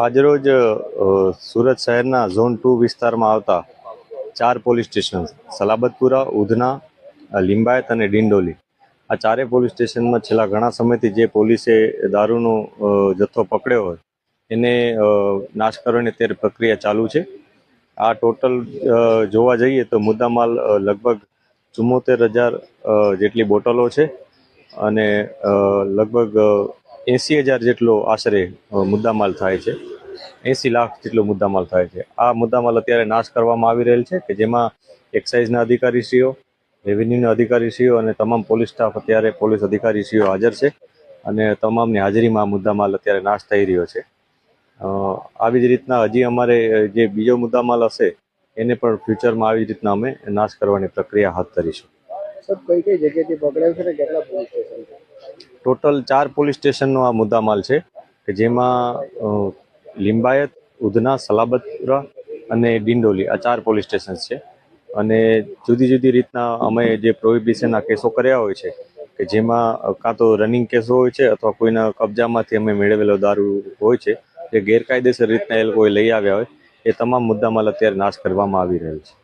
આજરોજ સુરત શહેરના zone two વિસ્તારમાં આવતા ચાર પોલીસ સ્ટેશન, સલાબતપુરા, ઉધના લિંબાયત અને ડિંડોલી. આ ચારે પોલીસ સ્ટેશનમાં છેલ્લા ઘણા સમયથી જે પોલીસે દારૂનો જથ્થો પકડ્યો હોય, એને નાશ કરવાની અત્યારે પ્રક્રિયા ચાલુ છે. આ ટોટલ જોવા જઈએ તો મુદ્દામાલ લગભગ ચુમ્મોતેર હજાર જેટલી બોટલો છે અને લગભગ એંસી હજાર જેટલો આશરે મુદ્દામાલ થાય છે. એંસી લાખ જેટલો મુદ્દામાલ થાય છે. આ મુદ્દામાલ અત્યારે નાશ કરવામાં આવી રહેલ છે કે જેમાં એક્સાઇઝના અધિકારીશ્રીઓ રેવન્યુના અધિકારીશ્રીઓ અને તમામ પોલીસ સ્ટાફ અત્યારે પોલીસ અધિકારીશ્રીઓ હાજર છે અને તમામની હાજરીમાં આ મુદ્દામાલ અત્યારે નાશ થઈ રહ્યો છે. આવી જ રીતના હજી અમારે જે બીજો મુદ્દામાલ હશે એને પણ ફ્યુચરમાં આવી રીતના અમે નાશ કરવાની પ્રક્રિયા હાથ ધરીશું. સર કઈ કઈ જગ્યાએથી પકડાયું છે ને કેટલા પોલીસ સ્ટેશન ટોટલ ચાર પોલીસ સ્ટેશનનો આ મુદ્દામાલ છે કે જેમાં લિંબાયત, ઉધના સલાબતપુરા અને ડિંડોલી આ ચાર પોલીસ સ્ટેશન છે. અને જુદી જુદી રીતના અમે જે પ્રોહિબિશનના કેસો કર્યા હોય છે, કે જેમાં કાં તો રનિંગ કેસો હોય છે અથવા કોઈના કબજામાંથી અમે મેળવેલો દારૂ હોય છે, જે ગેરકાયદેસર રીતના એ લોકોએ લઈ આવ્યા હોય, એ તમામ મુદ્દામાલ અત્યારે નાશ કરવામાં આવી રહ્યો છે.